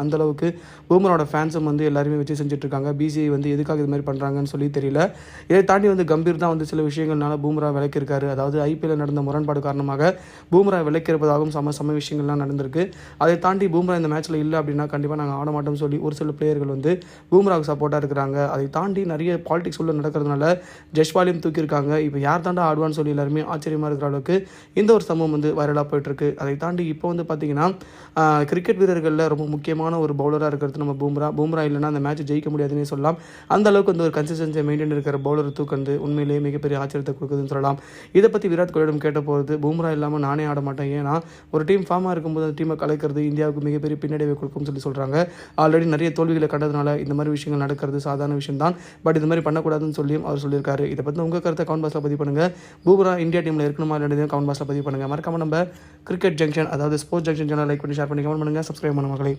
அந்தளவுக்கு பூமரோட ஃபேன்ஸும் வந்து எல்லாருமே வச்சு செஞ்சுட்ருக்காங்க. பிசிஐ வந்து எதுக்காக இது மாதிரி பண்ணுறாங்கன்னு சொல்லி தெரியல. இதை தாண்டி வந்து கம்பீர் தான் வந்து சில விஷயங்கள்னால பூமரா விளக்கிருக்காரு அதாவது ஐபிஎல் நடந்த முரண்பாடு காரணமாக பூமரா விளக்கிருப்பதாகவும் சம சம விஷயங்கள்லாம் நடந்திருக்கு. அதை தாண்டி பூமரா இந்த மேட்ச்சில் இல்லை அப்படின்னா கண்டிப்பாக நாங்கள் ஆட மாட்டோம்னு சொல்லி ஒரு சில பிளேயர்கள் வந்து பூமராவுக்கு சப்போர்ட்டாக இருக்கிறாங்க. அதை தாண்டி நிறைய பாலிடிக்ஸ் உள்ள நடக்கிறதுனால ஜெஷ்வாலியும் தூக்கியிருக்காங்க. இப்போ யார் தாண்டா ஆடுவான்னு சொல்லி எல்லாருமே ஆச்சரியமாக இருக்கிற அளவுக்கு இந்த ஒரு சம்பவம் வந்து வைரலாக போயிட்டுருக்கு அதை தாண்டி இப்போ வந்து பார்த்தீங்கன்னா கிரிக்கெட் வீரர்களில் ரொம்ப முக்கியமாக முக்கியமான ஒரு பவுலராக இருக்கிறது நம்ம பூம்ரா. பூம்ரா இல்லைனா அந்த மேட்ச் ஜெயிக்க முடியாதுன்னே சொல்லலாம். அந்த அளவுக்கு வந்து ஒரு கன்சிஸ்டன்சியை மெயின்டைன் இருக்கிற பவுலர் தூக்கந்து உண்மையிலேயே மிகப்பெரிய ஆச்சரியத்தை கொடுக்குதுன்னு சொல்லலாம். இதை பற்றி விராட் கோலியிடம் கேட்ட போகிறது பூம்ரா இல்லாமல் நானே ஆட மாட்டேன். ஏன்னா ஒரு டீம் ஃபார்மாக இருக்கும்போது அந்த டீமை கலைக்கிறது இந்தியாவுக்கு மிகப்பெரிய பின்னடைவை கொடுக்கும்னு சொல்லி சொல்கிறாங்க ஆல்ரெடி நிறைய தோல்விகளை கண்டதுனால இந்த மாதிரி விஷயங்கள் நடக்கிறது சாதாரண விஷயம் தான் பட் இந்த மாதிரி பண்ணக்கூடாதுன்னு சொல்லியும் அவர் சொல்லியிருக்காரு. இதை பற்றி உங்கள் கருத்தை கவுண்ட் பாஸில் பதிவு பண்ணுங்கள் பூம்ரா இந்தியா டீமில் இருக்கணுமா இல்லைன்னு கவுண்ட் பாஸில் பதிவு பண்ணுங்கள் மறக்காம நம்ம கிரிக்கெட் ஜங்ஷன் அதாவது ஸ்போர்ட்ஸ் ஜங்ஷன் சேனல் லைக் பண்ணி ஷேர் பண்ணி கமெண்ட் பண்ணுங்கள் சப்ஸ்கிரைப் பண்ண மக்களை.